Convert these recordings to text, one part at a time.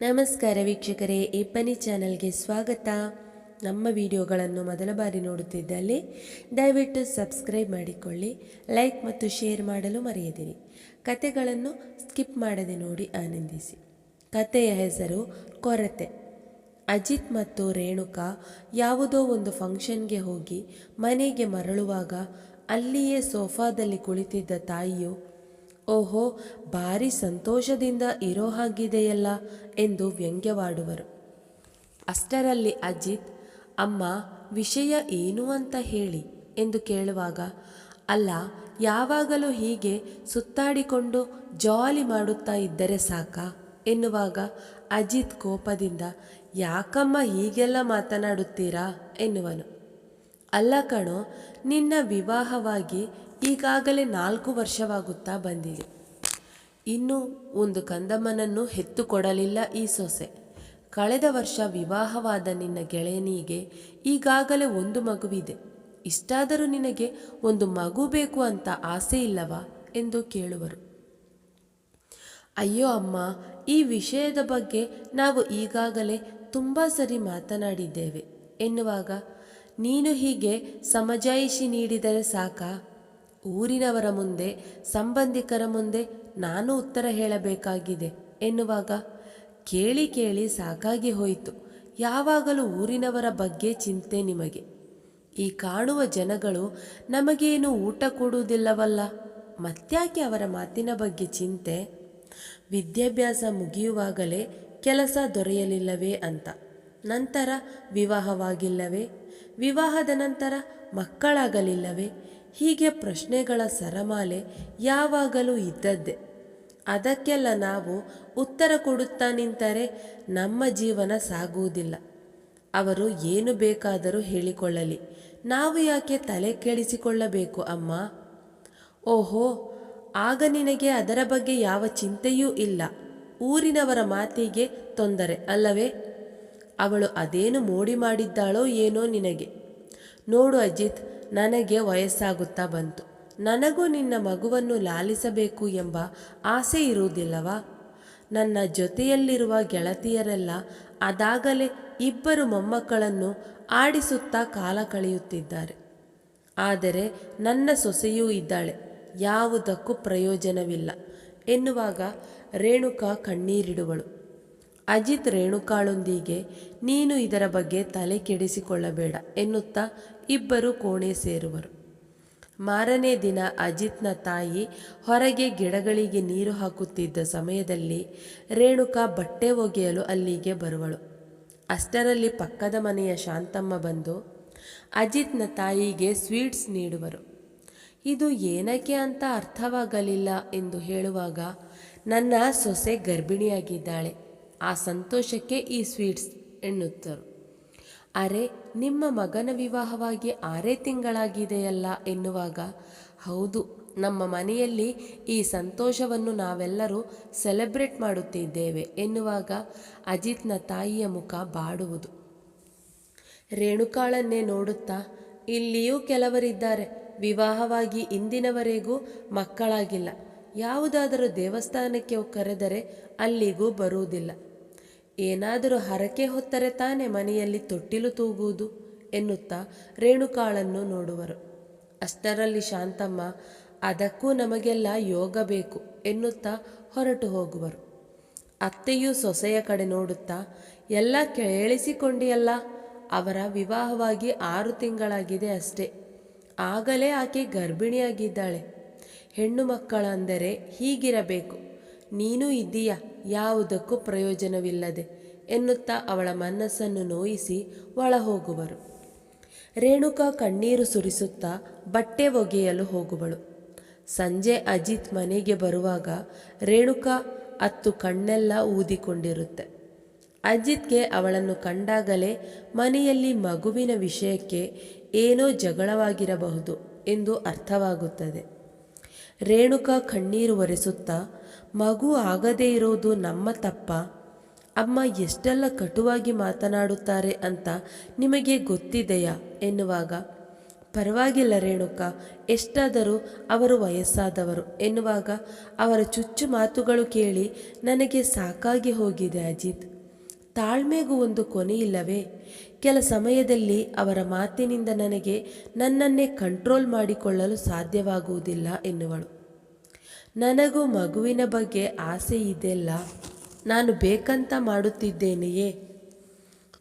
ನಮಸ್ಕಾರ ವೀಕ್ಷಕರೇ ಇಪ್ಪನಿ ಚಾನಲ್ಗೆ ಸ್ವಾಗತ. ನಮ್ಮ ವಿಡಿಯೋಗಳನ್ನು ಮೊದಲ ಬಾರಿ ನೋಡುತ್ತಿದ್ದಲ್ಲಿ ದಯವಿಟ್ಟು ಸಬ್ಸ್ಕ್ರೈಬ್ ಮಾಡಿಕೊಳ್ಳಿ, ಲೈಕ್ ಮತ್ತು ಶೇರ್ ಮಾಡಲು ಮರೆಯದಿರಿ. ಕತೆಗಳನ್ನು ಸ್ಕಿಪ್ ಮಾಡದೆ ನೋಡಿ ಆನಂದಿಸಿ. ಕತೆಯ ಹೆಸರು ಕೊರತೆ. ಅಜಿತ್ ಮತ್ತು ರೇಣುಕಾ ಯಾವುದೋ ಒಂದು ಫಂಕ್ಷನ್ಗೆ ಹೋಗಿ ಮನೆಗೆ ಮರಳುವಾಗ ಅಲ್ಲಿಯೇ ಸೋಫಾದಲ್ಲಿ ಕುಳಿತಿದ್ದ ತಾಯಿಯು ಓಹೋ, ಭಾರಿ ಸಂತೋಷದಿಂದ ಇರೋ ಹಾಗಿದೆಯಲ್ಲ ಎಂದು ವ್ಯಂಗ್ಯವಾಡುವರು. ಅಷ್ಟರಲ್ಲಿ ಅಜಿತ್, ಅಮ್ಮ, ವಿಷಯ ಏನು ಅಂತ ಹೇಳಿ ಎಂದು ಕೇಳುವಾಗ, ಅಲ್ಲ, ಯಾವಾಗಲೂ ಹೀಗೆ ಸುತ್ತಾಡಿಕೊಂಡು ಜಾಲಿ ಮಾಡುತ್ತಾ ಇದ್ದರೆ ಸಾಕ ಎನ್ನುವಾಗ ಅಜಿತ್ ಕೋಪದಿಂದ, ಯಾಕಮ್ಮ ಹೀಗೆಲ್ಲ ಮಾತನಾಡುತ್ತೀರಾ ಎನ್ನುವನು. ಅಲ್ಲ ಕಣೋ, ನಿನ್ನ ವಿವಾಹವಾಗಿ ಈಗಾಗಲೇ ನಾಲ್ಕು ವರ್ಷವಾಗುತ್ತಾ ಬಂದಿದೆ. ಇನ್ನು ಒಂದು ಕಂದಮ್ಮನನ್ನು ಹೆತ್ತು ಕೊಡಲಿಲ್ಲ ಈ ಸೊಸೆ. ಕಳೆದ ವರ್ಷ ವಿವಾಹವಾದ ನಿನ್ನ ಗೆಳೆಯನಿಗೆ ಈಗಾಗಲೇ ಒಂದು ಮಗುವಿದೆ. ಇಷ್ಟಾದರೂ ನಿನಗೆ ಒಂದು ಮಗು ಬೇಕು ಅಂತ ಆಸೆ ಇಲ್ಲವಾ? ಎಂದು ಕೇಳುವರು. ಅಯ್ಯೋ ಅಮ್ಮ, ಈ ವಿಷಯದ ಬಗ್ಗೆ ನಾವು ಈಗಾಗಲೇ ತುಂಬ ಸರಿ ಮಾತನಾಡಿದ್ದೇವೆ. ಎನ್ನುವಾಗ, ನೀನು ಹೀಗೆ ಸಮಜಾಯಿಷಿ ನೀಡಿದರೆ ಸಾಕಾ? ಊರಿನವರ ಮುಂದೆ, ಸಂಬಂಧಿಕರ ಮುಂದೆ ನಾನು ಉತ್ತರ ಹೇಳಬೇಕಾಗಿದೆ ಎನ್ನುವಾಗ ಕೇಳಿ ಕೇಳಿ ಸಾಕಾಗಿ ಹೋಯಿತು. ಯಾವಾಗಲೂ ಊರಿನವರ ಬಗ್ಗೆ ಚಿಂತೆ ನಿಮಗೆ. ಈ ಕಾಣುವ ಜನಗಳು ನಮಗೇನು ಊಟ ಕೊಡುವುದಿಲ್ಲವಲ್ಲ? ಮತ್ತ್ಯಾಕೆ ಅವರ ಮಾತಿನ ಬಗ್ಗೆ ಚಿಂತೆ? ವಿದ್ಯಾಭ್ಯಾಸ ಮುಗಿಯುವಾಗಲೇ ಕೆಲಸ ದೊರೆಯಲಿಲ್ಲವೇ ಅಂತ. ನಂತರ ವಿವಾಹವಾಗಿಲ್ಲವೇ? ವಿವಾಹದ ನಂತರ ಮಕ್ಕಳಾಗಲಿಲ್ಲವೇ? ಹೀಗೆ ಪ್ರಶ್ನೆಗಳ ಸರಮಾಲೆ ಯಾವಾಗಲೂ ಇದ್ದದ್ದೇ. ಅದಕ್ಕೆಲ್ಲ ನಾವು ಉತ್ತರ ಕೊಡುತ್ತಾ ನಿಂತರೆ ನಮ್ಮ ಜೀವನ ಸಾಗುವುದಿಲ್ಲ. ಅವರು ಏನು ಬೇಕಾದರೂ ಹೇಳಿಕೊಳ್ಳಲಿ. ನಾವು ಯಾಕೆ ತಲೆ ಕೆಡಿಸಿಕೊಳ್ಳಬೇಕು ಅಮ್ಮ? ಓಹೋ, ಆಗ ನಿನಗೆ ಅದರ ಬಗ್ಗೆ ಯಾವ ಚಿಂತೆಯೂ ಇಲ್ಲ. ಊರಿನವರ ಮಾತಿಗೆ ತೊಂದರೆ ಅಲ್ಲವೇ? ಅವಳು ಅದೇನು ಮೋಡಿ ಮಾಡಿದ್ದಾಳೋ ಏನೋ ನಿನಗೆ. ನೋಡು ಅಜಿತ್ ನನಗೆ ವಯಸ್ಸಾಗುತ್ತಾ ಬಂತು. ನನಗೂ ನಿನ್ನ ಮಗುವನ್ನು ಲಾಲಿಸಬೇಕು ಎಂಬ ಆಸೆ ಇರುವುದಿಲ್ಲವಾ? ನನ್ನ ಜೊತೆಯಲ್ಲಿರುವ ಗೆಳತಿಯರೆಲ್ಲ ಅದಾಗಲೇ ಇಬ್ಬರು ಮೊಮ್ಮಕ್ಕಳನ್ನು ಆಡಿಸುತ್ತಾ ಕಾಲ ಕಳೆಯುತ್ತಿದ್ದಾರೆ. ಆದರೆ ನನ್ನ ಸೊಸೆಯೂ ಇದ್ದಾಳೆ. ಯಾವುದಕ್ಕೂ ಪ್ರಯೋಜನವಿಲ್ಲ. ಎನ್ನುವಾಗ ರೇಣುಕಾ ಕಣ್ಣೀರಿಡುವಳು. ಅಜಿತ್ ರೇಣುಕಾಳೊಂದಿಗೆ ನೀನು ಇದರ ಬಗ್ಗೆ ತಲೆ ಕೆಡಿಸಿಕೊಳ್ಳಬೇಡ ಎನ್ನುತ್ತಾ ಇಬ್ಬರು ಕೋಣೆ ಸೇರುವರು. ಮಾರನೇ ದಿನ ಅಜಿತ್ನ ತಾಯಿ ಹೊರಗೆ ಗಿಡಗಳಿಗೆ ನೀರು ಹಾಕುತ್ತಿದ್ದ ಸಮಯದಲ್ಲಿ ರೇಣುಕಾ ಬಟ್ಟೆ ಒಗೆಯಲು ಅಲ್ಲಿಗೆ ಬರುವಳು. ಅಷ್ಟರಲ್ಲಿ ಪಕ್ಕದ ಮನೆಯ ಶಾಂತಮ್ಮ ಬಂದು ಅಜಿತ್ನ ತಾಯಿಗೆ ಸ್ವೀಟ್ಸ್ ನೀಡುವರು. ಇದು ಏನಕ್ಕೆ ಅಂತ ಅರ್ಥವಾಗಲಿಲ್ಲ ಎಂದು ಹೇಳುವಾಗ ನನ್ನ ಸೊಸೆ ಗರ್ಭಿಣಿಯಾಗಿದ್ದಾಳೆ. ಆ ಸಂತೋಷಕ್ಕೆ ಈ ಸ್ವೀಟ್ಸ್ ಎನ್ನುತ್ತರು. ಅರೆ, ನಿಮ್ಮ ಮಗನ ವಿವಾಹವಾಗಿ ಆರೇ ತಿಂಗಳಾಗಿದೆಯಲ್ಲ ಎನ್ನುವಾಗ, ಹೌದು, ನಮ್ಮ ಮನೆಯಲ್ಲಿ ಈ ಸಂತೋಷವನ್ನು ನಾವೆಲ್ಲರೂ ಸೆಲೆಬ್ರೇಟ್ ಮಾಡುತ್ತಿದ್ದೇವೆ ಎನ್ನುವಾಗ ಅಜಿತ್ನ ತಾಯಿಯ ಮುಖ ಬಾಡುವುದು. ರೇಣುಕಾಳನ್ನೇ ನೋಡುತ್ತಾ, ಇಲ್ಲಿಯೂ ಕೆಲವರಿದ್ದಾರೆ, ವಿವಾಹವಾಗಿ ಇಂದಿನವರೆಗೂ ಮಕ್ಕಳಾಗಿಲ್ಲ. ಯಾವುದಾದರೂ ದೇವಸ್ಥಾನಕ್ಕೆ ಕರೆದರೆ ಅಲ್ಲಿಗೂ ಬರುವುದಿಲ್ಲ. ಏನಾದರೂ ಹರಕೆ ಹೊತ್ತರೆ ತಾನೇ ಮನೆಯಲ್ಲಿ ತೊಟ್ಟಿಲು ತೂಗುವುದು ಎನ್ನುತ್ತಾ ರೇಣುಕಾಳನ್ನು ನೋಡುವರು. ಅಷ್ಟರಲ್ಲಿ ಶಾಂತಮ್ಮ, ಅದಕ್ಕೂ ನಮಗೆಲ್ಲ ಯೋಗ ಬೇಕು ಎನ್ನುತ್ತಾ ಹೊರಟು ಹೋಗುವರು. ಅತ್ತೆಯೂ ಸೊಸೆಯ ಕಡೆ ನೋಡುತ್ತಾ, ಎಲ್ಲ ಕೇಳಿಸಿಕೊಂಡಿಯಲ್ಲ, ಅವರ ವಿವಾಹವಾಗಿ ಆರು ತಿಂಗಳಾಗಿದೆ ಅಷ್ಟೇ. ಆಗಲೇ ಆಕೆ ಗರ್ಭಿಣಿಯಾಗಿದ್ದಾಳೆ. ಹೆಣ್ಣು ಮಕ್ಕಳಂದರೆ ಹೀಗಿರಬೇಕು, ನೀನು ಇದ್ದೀಯ? ಯಾವುದಕ್ಕೂ ಪ್ರಯೋಜನವಿಲ್ಲದೆ ಎನ್ನುತ್ತಾ ಅವಳ ಮನಸ್ಸನ್ನು ನೋಯಿಸಿ ಒಳಹೋಗುವರು. ರೇಣುಕಾ ಕಣ್ಣೀರು ಸುರಿಸುತ್ತಾ ಬಟ್ಟೆ ಒಗೆಯಲು ಹೋಗುವಳು. ಸಂಜೆ ಅಜಿತ್ ಮನೆಗೆ ಬರುವಾಗ ರೇಣುಕಾ ಅತ್ತು ಕಣ್ಣೆಲ್ಲ ಊದಿಕೊಂಡಿರುತ್ತೆ. ಅಜಿತ್ಗೆ ಅವಳನ್ನು ಕಂಡಾಗಲೇ ಮನೆಯಲ್ಲಿ ಮಗುವಿನ ವಿಷಯಕ್ಕೆ ಏನೋ ಜಗಳವಾಗಿರಬಹುದು ಎಂದು ಅರ್ಥವಾಗುತ್ತದೆ. ರೇಣುಕಾ ಕಣ್ಣೀರು ಒರೆಸುತ್ತಾ, ಮಗು ಆಗದೇ ಇರೋದು ನಮ್ಮ ತಪ್ಪ. ಅಮ್ಮ ಎಷ್ಟೆಲ್ಲ ಕಟುವಾಗಿ ಮಾತನಾಡುತ್ತಾರೆ ಅಂತ ನಿಮಗೆ ಗೊತ್ತಿದೆಯಾ? ಎನ್ನುವಾಗ, ಪರವಾಗಿಲ್ಲ ರೇಣುಕ, ಎಷ್ಟಾದರೂ ಅವರು ವಯಸ್ಸಾದವರು. ಎನ್ನುವಾಗ, ಅವರ ಚುಚ್ಚು ಮಾತುಗಳು ಕೇಳಿ, ನನಗೆ ಸಾಕಾಗಿ ಹೋಗಿದೆ ಅಜಿತ್. ತಾಳ್ಮೆಗೂ ಒಂದು ಕೊನೆಯಿಲ್ಲವೇ? ಕೆಲ ಸಮಯದಲ್ಲಿ ಅವರ ಮಾತಿನಿಂದ ನನಗೆ ನನ್ನನ್ನೇ ಕಂಟ್ರೋಲ್ ಮಾಡಿಕೊಳ್ಳಲು ಸಾಧ್ಯವಾಗುವುದಿಲ್ಲ ಎನ್ನುವಳು. ನನಗೂ ಮಗುವಿನ ಬಗ್ಗೆ ಆಸೆ ಇದೆಲ್ಲ ನಾನು ಬೇಕಂತ ಮಾಡುತ್ತಿದ್ದೇನೆಯೇ?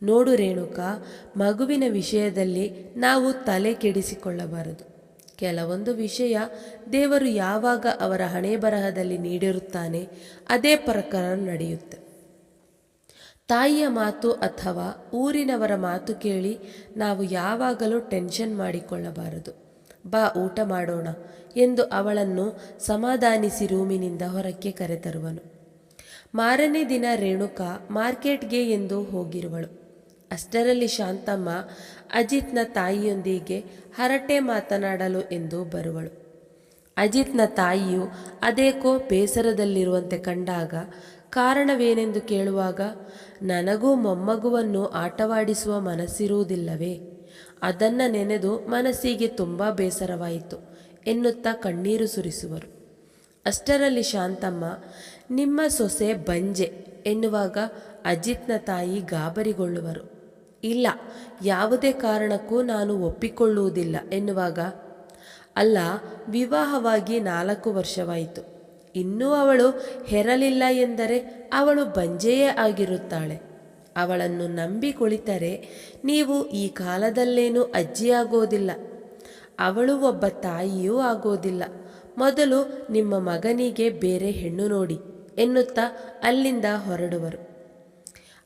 ನೋಡು ರೇಣುಕಾ, ಮಗುವಿನ ವಿಷಯದಲ್ಲಿ ನಾವು ತಲೆ ಕೆಡಿಸಿಕೊಳ್ಳಬಾರದು. ಕೆಲವೊಂದು ವಿಷಯ ದೇವರು ಯಾವಾಗ ಅವರ ಹಣೆ ಬರಹದಲ್ಲಿ ನೀಡಿರುತ್ತಾನೆ, ಅದೇ ಪ್ರಕಾರ ನಡೆಯುತ್ತೆ. ತಾಯಿಯ ಮಾತು ಅಥವಾ ಊರಿನವರ ಮಾತು ಕೇಳಿ ನಾವು ಯಾವಾಗಲೂ ಟೆನ್ಷನ್ ಮಾಡಿಕೊಳ್ಳಬಾರದು. ಬಾ, ಊಟ ಮಾಡೋಣ ಎಂದು ಅವಳನ್ನು ಸಮಾಧಾನಿಸಿ ರೂಮಿನಿಂದ ಹೊರಕ್ಕೆ ಕರೆತರುವನು. ಮಾರನೇ ದಿನ ರೇಣುಕಾ ಮಾರ್ಕೆಟ್ಗೆ ಎಂದು ಹೋಗಿರುವಳು. ಅಷ್ಟರಲ್ಲಿ ಶಾಂತಮ್ಮ ಅಜಿತ್ನ ತಾಯಿಯೊಂದಿಗೆ ಹರಟೆ ಮಾತನಾಡಲು ಎಂದು ಬರುವಳು. ಅಜಿತ್ನ ತಾಯಿಯು ಅದೇಕೋ ಬೇಸರದಲ್ಲಿರುವಂತೆ ಕಂಡಾಗ ಕಾರಣವೇನೆಂದು ಕೇಳುವಾಗ, ನನಗೂ ಮೊಮ್ಮಗುವನ್ನು ಆಟವಾಡಿಸುವ ಮನಸ್ಸಿರುವುದಿಲ್ಲವೇ? ಅದನ್ನು ನೆನೆದು ಮನಸ್ಸಿಗೆ ತುಂಬ ಬೇಸರವಾಯಿತು, ಎನ್ನುತ್ತಾ ಕಣ್ಣೀರು ಸುರಿಸುವರು. ಅಷ್ಟರಲ್ಲಿ ಶಾಂತಮ್ಮ, ನಿಮ್ಮ ಸೊಸೆ ಬಂಜೆ ಎನ್ನುವಾಗ ಅಜಿತ್ನ ತಾಯಿ ಗಾಬರಿಗೊಳ್ಳುವರು. ಇಲ್ಲ, ಯಾವುದೇ ಕಾರಣಕ್ಕೂ ನಾನು ಒಪ್ಪಿಕೊಳ್ಳುವುದಿಲ್ಲ ಎನ್ನುವಾಗ, ಅಲ್ಲ, ವಿವಾಹವಾಗಿ ನಾಲ್ಕು ವರ್ಷವಾಯಿತು. ಇನ್ನೂ ಅವಳು ಹೆರಲಿಲ್ಲ ಎಂದರೆ ಅವಳು ಬಂಜೆಯೇ ಆಗಿರುತ್ತಾಳೆ. ಅವಳನ್ನು ನಂಬಿ ಕುಳಿತರೆ ನೀವು ಈ ಕಾಲದಲ್ಲೇನೂ ಅಜ್ಜಿಯಾಗೋದಿಲ್ಲ. ಅವಳು ಒಬ್ಬ ತಾಯಿಯೂ ಆಗೋದಿಲ್ಲ. ಮೊದಲು ನಿಮ್ಮ ಮಗನಿಗೆ ಬೇರೆ ಹೆಣ್ಣು ನೋಡಿ ಎನ್ನುತ್ತಾ ಅಲ್ಲಿಂದ ಹೊರಡುವರು.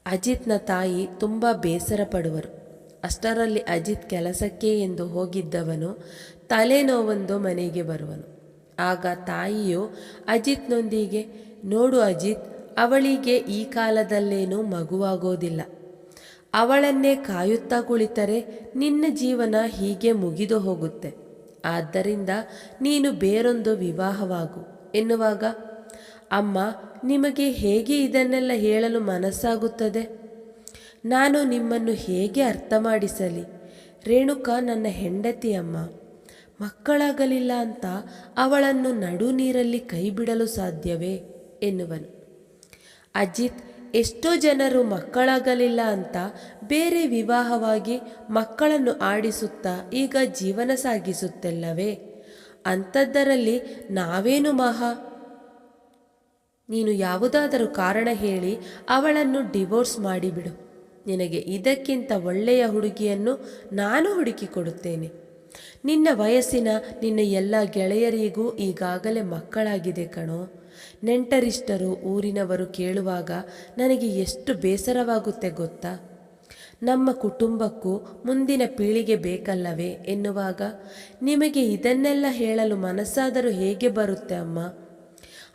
ಅಜಿತ್ನ ತಾಯಿ ತುಂಬ ಬೇಸರ ಪಡುವರು ಅಷ್ಟರಲ್ಲಿ ಅಜಿತ್ ಕೆಲಸಕ್ಕೆ ಎಂದು ಹೋಗಿದ್ದವನು ತಲೆನೋವೊಂದು ಮನೆಗೆ ಬರುವನು. ಆಗ ತಾಯಿಯು ಅಜಿತ್ನೊಂದಿಗೆ, ನೋಡು ಅಜಿತ್, ಅವಳಿಗೆ ಈ ಕಾಲದಲ್ಲೇನೂ ಮಗುವಾಗೋದಿಲ್ಲ. ಅವಳನ್ನೇ ಕಾಯುತ್ತಾ ಕುಳಿತರೆ ನಿನ್ನ ಜೀವನ ಹೀಗೆ ಮುಗಿದು ಹೋಗುತ್ತೆ. ಆದ್ದರಿಂದ ನೀನು ಬೇರೊಂದು ವಿವಾಹವಾಗು. ಎನ್ನುವಾಗ, ಅಮ್ಮ, ನಿಮಗೆ ಹೇಗೆ ಇದನ್ನೆಲ್ಲ ಹೇಳಲು ಮನಸ್ಸಾಗುತ್ತದೆ? ನಾನು ನಿಮ್ಮನ್ನು ಹೇಗೆ ಅರ್ಥ ಮಾಡಿಸಲಿ ರೇಣುಕಾ ನನ್ನ ಹೆಂಡತಿ ಅಮ್ಮ. ಮಕ್ಕಳಾಗಲಿಲ್ಲ ಅಂತ ಅವಳನ್ನು ನಡು ನೀರಲ್ಲಿ ಕೈ ಬಿಡಲು ಸಾಧ್ಯವೇ ಎನ್ನುವನು. ಅಜಿತ್ ಎಷ್ಟೋ ಜನರು ಮಕ್ಕಳಾಗಲಿಲ್ಲ ಅಂತ ಬೇರೆ ವಿವಾಹವಾಗಿ ಮಕ್ಕಳನ್ನು ಆಡಿಸುತ್ತಾ ಈಗ ಜೀವನ ಸಾಗಿಸುತ್ತಲ್ಲವೇ? ಅಂಥದ್ದರಲ್ಲಿ ನಾವೇನು ಮಹಾ? ನೀನು ಯಾವುದಾದರೂ ಕಾರಣ ಹೇಳಿ ಅವಳನ್ನು ಡಿವೋರ್ಸ್ ಮಾಡಿಬಿಡು. ನಿನಗೆ ಇದಕ್ಕಿಂತ ಒಳ್ಳೆಯ ಹುಡುಗಿಯನ್ನು ನಾನು ಹುಡುಕಿಕೊಡುತ್ತೇನೆ ನಿನ್ನ ವಯಸ್ಸಿನ ನಿನ್ನ ಎಲ್ಲ ಗೆಳೆಯರಿಗೂ ಈಗಾಗಲೇ ಮಕ್ಕಳಾಗಿದೆ ಕಣೋ. ನೆಂಟರಿಷ್ಟರು ಊರಿನವರು ಕೇಳುವಾಗ ನನಗೆ ಎಷ್ಟು ಬೇಸರವಾಗುತ್ತೆ ಗೊತ್ತಾ? ನಮ್ಮ ಕುಟುಂಬಕ್ಕೂ ಮುಂದಿನ ಪೀಳಿಗೆ ಬೇಕಲ್ಲವೇ ಎನ್ನುವಾಗ ನಿಮಗೆ ಇದನ್ನೆಲ್ಲ ಹೇಳಲು ಮನಸ್ಸಾದರೂ ಹೇಗೆ ಬರುತ್ತೆ ಅಮ್ಮ?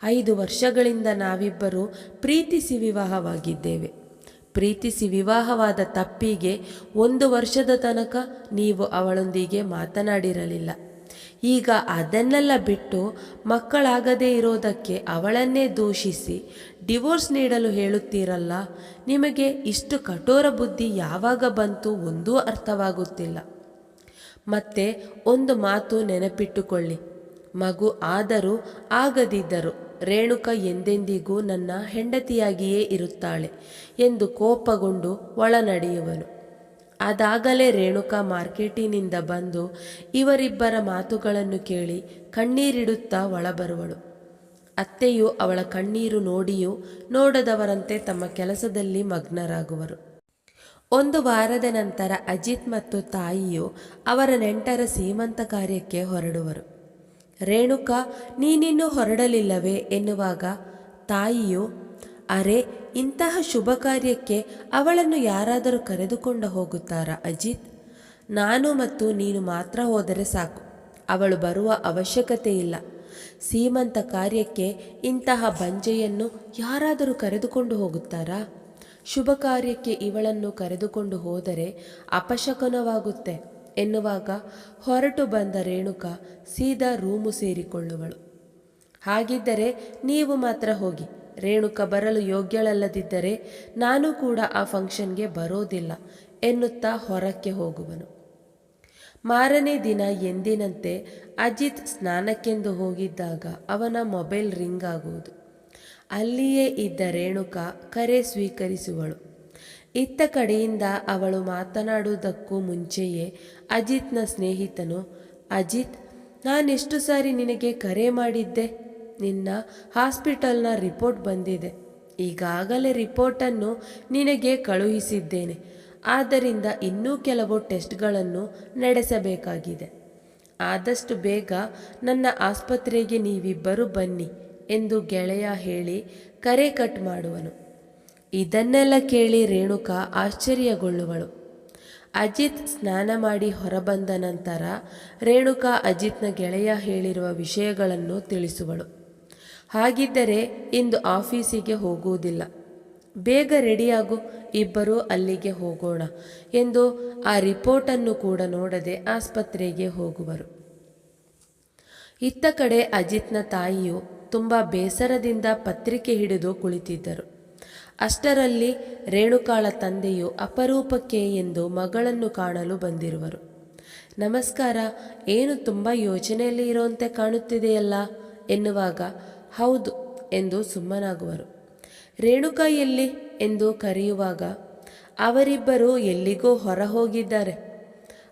ಐದು ವರ್ಷಗಳಿಂದ ನಾವಿಬ್ಬರು ಪ್ರೀತಿಸಿ ವಿವಾಹವಾಗಿದ್ದೇವೆ. ಪ್ರೀತಿಸಿ ವಿವಾಹವಾದ ತಪ್ಪಿಗೆ ಒಂದು ವರ್ಷದ ತನಕ ನೀವು ಅವಳೊಂದಿಗೆ ಮಾತನಾಡಿರಲಿಲ್ಲ. ಈಗ ಅದನ್ನೆಲ್ಲ ಬಿಟ್ಟು ಮಕ್ಕಳಾಗದೇ ಇರೋದಕ್ಕೆ ಅವಳನ್ನೇ ದೂಷಿಸಿ ಡಿವೋರ್ಸ್ ನೀಡಲು ಹೇಳುತ್ತೀರಲ್ಲ? ನಿಮಗೆ ಇಷ್ಟು ಕಠೋರ ಬುದ್ಧಿ ಯಾವಾಗ ಬಂತು ಒಂದೂ ಅರ್ಥವಾಗುತ್ತಿಲ್ಲ. ಮತ್ತೆ ಒಂದು ಮಾತು ನೆನಪಿಟ್ಟುಕೊಳ್ಳಿ. ಮಗು ಆದರೂ ಆಗದಿದ್ದರೂ. ರೇಣುಕ ಎಂದೆಂದಿಗೂ ನನ್ನ ಹೆಂಡತಿಯಾಗಿಯೇ ಇರುತ್ತಾಳೆ ಎಂದು ಕೋಪಗೊಂಡು ಒಳನಡೆಯುವನು. ಅದಾಗಲೇ ರೇಣುಕ ಮಾರ್ಕೆಟಿನಿಂದ ಬಂದು ಇವರಿಬ್ಬರ ಮಾತುಗಳನ್ನು ಕೇಳಿ ಕಣ್ಣೀರಿಡುತ್ತಾ ಒಳಬರುವಳು. ಅತ್ತೆಯು ಅವಳ ಕಣ್ಣೀರು ನೋಡಿಯೂ ನೋಡದವರಂತೆ ತಮ್ಮ ಕೆಲಸದಲ್ಲಿ ಮಗ್ನರಾಗುವರು. ಒಂದು ವಾರದ ನಂತರ ಅಜಿತ್ ಮತ್ತು ತಾಯಿಯು ಅವರ ನೆಂಟರ ಸೀಮಂತ ಕಾರ್ಯಕ್ಕೆ ಹೊರಡುವರು. ರೇಣುಕಾ, ನೀನಿನ್ನೂ ಹೊರಡಲಿಲ್ಲವೇ ಎನ್ನುವಾಗ ತಾಯಿಯು, ಅರೆ, ಇಂತಹ ಶುಭ ಕಾರ್ಯಕ್ಕೆ ಅವಳನ್ನು ಯಾರಾದರೂ ಕರೆದುಕೊಂಡು ಹೋಗುತ್ತಾರಾ ಅಜಿತ್? ನಾನು ಮತ್ತು ನೀನು ಮಾತ್ರ ಹೋದರೆ ಸಾಕು. ಅವಳು ಬರುವ ಅವಶ್ಯಕತೆ ಇಲ್ಲ. ಸೀಮಂತ ಕಾರ್ಯಕ್ಕೆ ಇಂತಹ ಬಂಜೆಯನ್ನು ಯಾರಾದರೂ ಕರೆದುಕೊಂಡು ಹೋಗುತ್ತಾರಾ? ಶುಭ ಕಾರ್ಯಕ್ಕೆ ಇವಳನ್ನು ಕರೆದುಕೊಂಡು ಹೋದರೆ ಅಪಶಕನವಾಗುತ್ತೆ. ಎನ್ನುವಾಗ ಹೊರಟು ಬಂದ ರೇಣುಕ ಸೀದಾ ರೂಮು ಸೇರಿಕೊಳ್ಳುವಳು. ಹಾಗಿದ್ದರೆ ನೀವು ಮಾತ್ರ ಹೋಗಿ. ರೇಣುಕ ಬರಲು ಯೋಗ್ಯಳಲ್ಲದಿದ್ದರೆ ನಾನು ಕೂಡ ಆ ಫಂಕ್ಷನ್ಗೆ ಬರೋದಿಲ್ಲ ಎನ್ನುತ್ತಾ ಹೊರಕ್ಕೆ ಹೋಗುವನು. ಮಾರನೇ ದಿನ ಎಂದಿನಂತೆ ಅಜಿತ್ ಸ್ನಾನಕ್ಕೆಂದು ಹೋಗಿದ್ದಾಗ ಅವನ ಮೊಬೈಲ್ ರಿಂಗ್ ಆಗುವುದು. ಅಲ್ಲಿಯೇ ಇದ್ದ ರೇಣುಕ ಕರೆ ಸ್ವೀಕರಿಸುವಳು. ಇತ್ತ ಕಡೆಯಿಂದ ಅವಳು ಮಾತನಾಡುವುದಕ್ಕೂ ಮುಂಚೆಯೇ ಅಜಿತ್ನ ಸ್ನೇಹಿತನು, ಅಜಿತ್, ನಾನೆಷ್ಟು ಸಾರಿ ನಿನಗೆ ಕರೆ ಮಾಡಿದ್ದೆ. ನಿನ್ನ ಹಾಸ್ಪಿಟಲ್ನ ರಿಪೋರ್ಟ್ ಬಂದಿದೆ. ಈಗಾಗಲೇ ರಿಪೋರ್ಟನ್ನು ನಿನಗೆ ಕಳುಹಿಸಿದ್ದೇನೆ. ಆದ್ದರಿಂದ ಇನ್ನೂ ಕೆಲವು ಟೆಸ್ಟ್ಗಳನ್ನು ನಡೆಸಬೇಕಾಗಿದೆ. ಆದಷ್ಟು ಬೇಗ ನನ್ನ ಆಸ್ಪತ್ರೆಗೆ ನೀವಿಬ್ಬರು ಬನ್ನಿ ಎಂದು ಗೆಳೆಯ ಹೇಳಿ ಕರೆ ಕಟ್ ಮಾಡುವನು. ಇದನ್ನೆಲ್ಲ ಕೇಳಿ ರೇಣುಕಾ ಆಶ್ಚರ್ಯಗೊಳ್ಳುವಳು. ಅಜಿತ್ ಸ್ನಾನ ಮಾಡಿ ಹೊರಬಂದ ನಂತರ ರೇಣುಕಾ ಅಜಿತ್ನ ಗೆಳೆಯ ಹೇಳಿರುವ ವಿಷಯಗಳನ್ನು ತಿಳಿಸುವಳು. ಹಾಗಿದ್ದರೆ ಇಂದು ಆಫೀಸಿಗೆ ಹೋಗುವುದಿಲ್ಲ. ಬೇಗ ರೆಡಿಯಾಗು, ಇಬ್ಬರೂ ಅಲ್ಲಿಗೆ ಹೋಗೋಣ ಎಂದು ಆ ರಿಪೋರ್ಟನ್ನು ಕೂಡ ನೋಡದೆ ಆಸ್ಪತ್ರೆಗೆ ಹೋಗುವರು. ಇತ್ತ ಕಡೆ ಅಜಿತ್ನ ತಾಯಿಯು ತುಂಬ ಬೇಸರದಿಂದ ಪತ್ರಿಕೆ ಹಿಡಿದು ಕುಳಿತಿದ್ದರು. ಅಷ್ಟರಲ್ಲಿ ರೇಣುಕಾಳ ತಂದೆಯು ಅಪರೂಪಕ್ಕೆ ಎಂದು ಮಗಳನ್ನು ಕಾಣಲು ಬಂದಿರುವರು. ನಮಸ್ಕಾರ, ಏನು ತುಂಬ ಯೋಚನೆಯಲ್ಲಿ ಇರುವಂತೆ ಕಾಣುತ್ತಿದೆಯಲ್ಲ? ಎನ್ನುವಾಗ, ಹೌದು ಎಂದು ಸುಮ್ಮನಾಗುವರು. ರೇಣುಕ ಎಲ್ಲಿ? ಎಂದು ಕರೆಯುವಾಗ, ಅವರಿಬ್ಬರು ಎಲ್ಲಿಗೋ ಹೊರ ಹೋಗಿದ್ದಾರೆ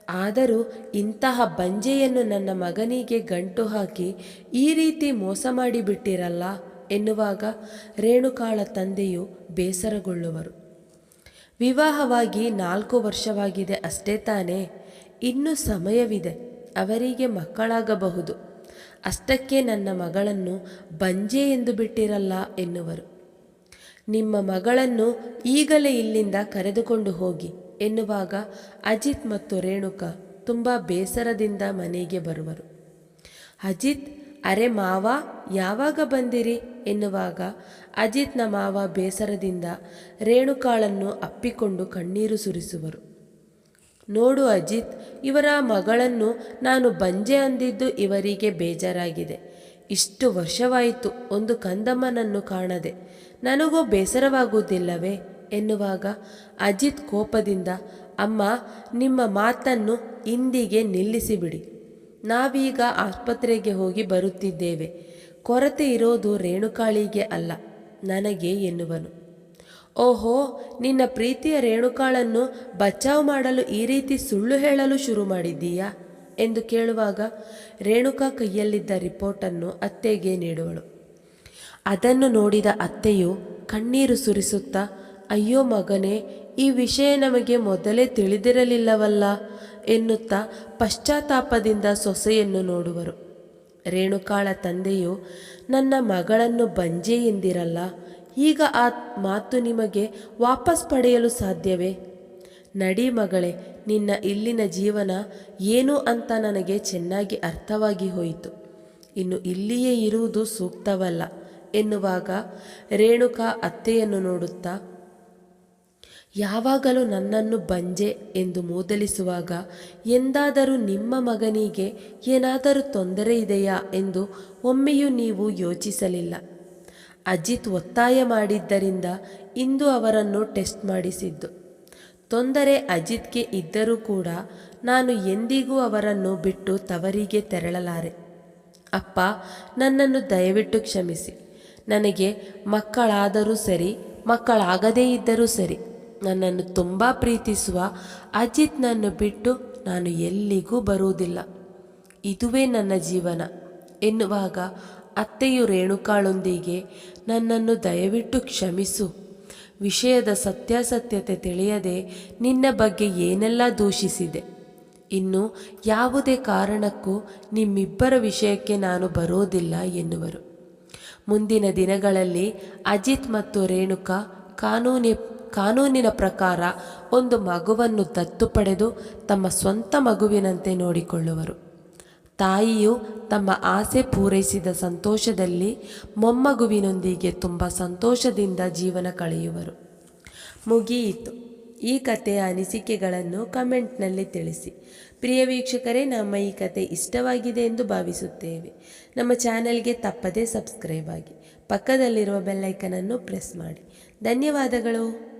ಆದರೂ ಇಂತಹ ಬಂಜೆಯನ್ನು ನನ್ನ ಮಗನಿಗೆ ಗಂಟು ಹಾಕಿ ಈ ರೀತಿ ಮೋಸ ಮಾಡಿಬಿಟ್ಟಿರಲ್ಲ? ಎನ್ನುವಾಗ ರೇಣುಕಾಳ ತಂದೆಯು ಬೇಸರಗೊಳ್ಳುವರು. ವಿವಾಹವಾಗಿ ನಾಲ್ಕು ವರ್ಷವಾಗಿದೆ ಅಷ್ಟೇ ತಾನೇ, ಇನ್ನೂ ಸಮಯವಿದೆ, ಅವರಿಗೆ ಮಕ್ಕಳಾಗಬಹುದು. ಅಷ್ಟಕ್ಕೆ ನನ್ನ ಮಗಳನ್ನು ಬಂಜೆ ಎಂದು ಬಿಟ್ಟಿರಲ್ಲ ಎನ್ನುವರು. ನಿಮ್ಮ ಮಗಳನ್ನು ಈಗಲೇ ಇಲ್ಲಿಂದ ಕರೆದುಕೊಂಡು ಹೋಗಿ ಎನ್ನುವಾಗ ಅಜಿತ್ ಮತ್ತು ರೇಣುಕಾ ತುಂಬ ಬೇಸರದಿಂದ ಮನೆಗೆ ಬರುವರು. ಅಜಿತ್, ಅರೆ ಮಾವ ಯಾವಾಗ ಬಂದಿರಿ? ಎನ್ನುವಾಗ ಅಜಿತ್ನ ಮಾವ ಬೇಸರದಿಂದ ರೇಣುಕಾಳನ್ನು ಅಪ್ಪಿಕೊಂಡು ಕಣ್ಣೀರು ಸುರಿಸುವರು. ನೋಡು ಅಜಿತ್, ಇವರ ಮಗಳನ್ನು ನಾನು ಬಂಜೆ ಅಂದಿದ್ದು ಇವರಿಗೆ ಬೇಜಾರಾಗಿದೆ. ಇಷ್ಟು ವರ್ಷವಾಯಿತು, ಒಂದು ಕಂದಮ್ಮನನ್ನು ಕಾಣದೆ. ನನಗೂ ಬೇಸರವಾಗುವುದಿಲ್ಲವೇ? ಎನ್ನುವಾಗ ಅಜಿತ್ ಕೋಪದಿಂದ, ಅಮ್ಮ, ನಿಮ್ಮ ಮಾತನ್ನು ಇಂದಿಗೆ ನಿಲ್ಲಿಸಿಬಿಡಿ. ನಾವೀಗ ಆಸ್ಪತ್ರೆಗೆ ಹೋಗಿ ಬರುತ್ತಿದ್ದೇವೆ. ಕೊರತೆ ಇರೋದು ರೇಣುಕಾಳಿಗೆ ಅಲ್ಲ, ನನಗೆ ಎನ್ನುವನು. ಓಹೋ, ನಿನ್ನ ಪ್ರೀತಿಯ ರೇಣುಕಾಳನ್ನು ಬಚಾವ್ ಮಾಡಲು ಈ ರೀತಿ ಸುಳ್ಳು ಹೇಳಲು ಶುರು ಮಾಡಿದ್ದೀಯಾ? ಎಂದು ಕೇಳುವಾಗ ರೇಣುಕಾ ಕೈಯಲ್ಲಿದ್ದ ರಿಪೋರ್ಟನ್ನು ಅತ್ತೆಗೆ ನೀಡುವಳು. ಅದನ್ನು ನೋಡಿದ ಅತ್ತೆಯು ಕಣ್ಣೀರು ಸುರಿಸುತ್ತಾ, ಅಯ್ಯೋ ಮಗನೇ, ಈ ವಿಷಯ ನಮಗೆ ಮೊದಲೇ ತಿಳಿದಿರಲಿಲ್ಲವಲ್ಲ ಎನ್ನುತ್ತಾ ಪಶ್ಚಾತ್ತಾಪದಿಂದ ಸೊಸೆಯನ್ನು ನೋಡುವರು. ರೇಣುಕಾಳ ತಂದೆಯು, ನನ್ನ ಮಗಳನ್ನು ಬಂಜೆ ಎಂದಿರಲ್ಲ ಈಗ ಆ ಮಾತು ನಿಮಗೆ ವಾಪಸ್ ಪಡೆಯಲು ಸಾಧ್ಯವೇ? ನಡಿ ಮಗಳೇ, ನಿನ್ನ ಇಲ್ಲಿನ ಜೀವನ ಏನು ಅಂತ ನನಗೆ ಚೆನ್ನಾಗಿ ಅರ್ಥವಾಗಿ ಹೋಯಿತು. ಇನ್ನು ಇಲ್ಲಿಯೇ ಇರುವುದು ಸೂಕ್ತವಲ್ಲ ಎನ್ನುವಾಗ ರೇಣುಕಾ ಅತ್ತೆಯನ್ನು ನೋಡುತ್ತಾ ಯಾವಾಗಲೂ ನನ್ನನ್ನು ಬಂಜೆ ಎಂದು ಮೂದಲಿಸುವಾಗ ಎಂದಾದರೂ ನಿಮ್ಮ ಮಗನಿಗೆ ಏನಾದರೂ ತೊಂದರೆ ಇದೆಯಾ ಎಂದು ಒಮ್ಮೆಯೂ ನೀವು ಯೋಚಿಸಲಿಲ್ಲ. ಅಜಿತ್ ಒತ್ತಾಯ ಮಾಡಿದ್ದರಿಂದ ಇಂದು ಅವರನ್ನು ಟೆಸ್ಟ್ ಮಾಡಿಸಿದ್ದು. ತೊಂದರೆ ಅಜಿತ್ಗೆ ಇದ್ದರೂ ಕೂಡ ನಾನು ಎಂದಿಗೂ ಅವರನ್ನು ಬಿಟ್ಟು ತವರಿಗೆ ತೆರಳಲಾರೆ. ಅಪ್ಪ, ನನ್ನನ್ನು ದಯವಿಟ್ಟು ಕ್ಷಮಿಸಿ. ನನಗೆ ಮಕ್ಕಳಾದರೂ ಸರಿ, ಮಕ್ಕಳಾಗದೇ ಇದ್ದರೂ ಸರಿ. ನನ್ನನ್ನು ತುಂಬ ಪ್ರೀತಿಸುವ ಅಜಿತ್ನನ್ನು ಬಿಟ್ಟು ನಾನು ಎಲ್ಲಿಗೂ ಬರುವುದಿಲ್ಲ. ಇದುವೇ ನನ್ನ ಜೀವನ. ಎನ್ನುವಾಗ ಅತ್ತೆಯು ರೇಣುಕಾಳೊಂದಿಗೆ ನನ್ನನ್ನು ದಯವಿಟ್ಟು ಕ್ಷಮಿಸು. ವಿಷಯದ ಸತ್ಯಾಸತ್ಯತೆ ತಿಳಿಯದೆ ನಿನ್ನ ಬಗ್ಗೆ ಏನೆಲ್ಲ ದೂಷಿಸಿದೆ? ಇನ್ನು ಯಾವುದೇ ಕಾರಣಕ್ಕೂ ನಿಮ್ಮಿಬ್ಬರ ವಿಷಯಕ್ಕೆ ನಾನು ಬರೋದಿಲ್ಲ, ಎನ್ನುವರು. ಮುಂದಿನ ದಿನಗಳಲ್ಲಿ ಅಜಿತ್ ಮತ್ತು ರೇಣುಕಾ ಕಾನೂನಿ ಕಾನೂನಿನ ಪ್ರಕಾರ ಒಂದು ಮಗುವನ್ನು ದತ್ತು ಪಡೆದು ತಮ್ಮ ಸ್ವಂತ ಮಗುವಿನಂತೆ ನೋಡಿಕೊಳ್ಳುವರು. ತಾಯಿಯು ತಮ್ಮ ಆಸೆ ಪೂರೈಸಿದ ಸಂತೋಷದಲ್ಲಿ ಮೊಮ್ಮಗುವಿನೊಂದಿಗೆ ತುಂಬ ಸಂತೋಷದಿಂದ ಜೀವನ ಕಳೆಯುವರು. ಮುಗಿಯಿತು. ಈ ಕಥೆಯ ಅನಿಸಿಕೆಗಳನ್ನು ಕಮೆಂಟ್ನಲ್ಲಿ ತಿಳಿಸಿ. ಪ್ರಿಯ ವೀಕ್ಷಕರೇ, ನಮ್ಮ ಈ ಕತೆ ಇಷ್ಟವಾಗಿದೆ ಎಂದು ಭಾವಿಸುತ್ತೇವೆ. ನಮ್ಮ ಚಾನೆಲ್ಗೆ ತಪ್ಪದೇ ಸಬ್ಸ್ಕ್ರೈಬ್ ಆಗಿ. ಪಕ್ಕದಲ್ಲಿರುವ ಬೆಲ್ಲೈಕನನ್ನು ಪ್ರೆಸ್ ಮಾಡಿ. ಧನ್ಯವಾದಗಳು.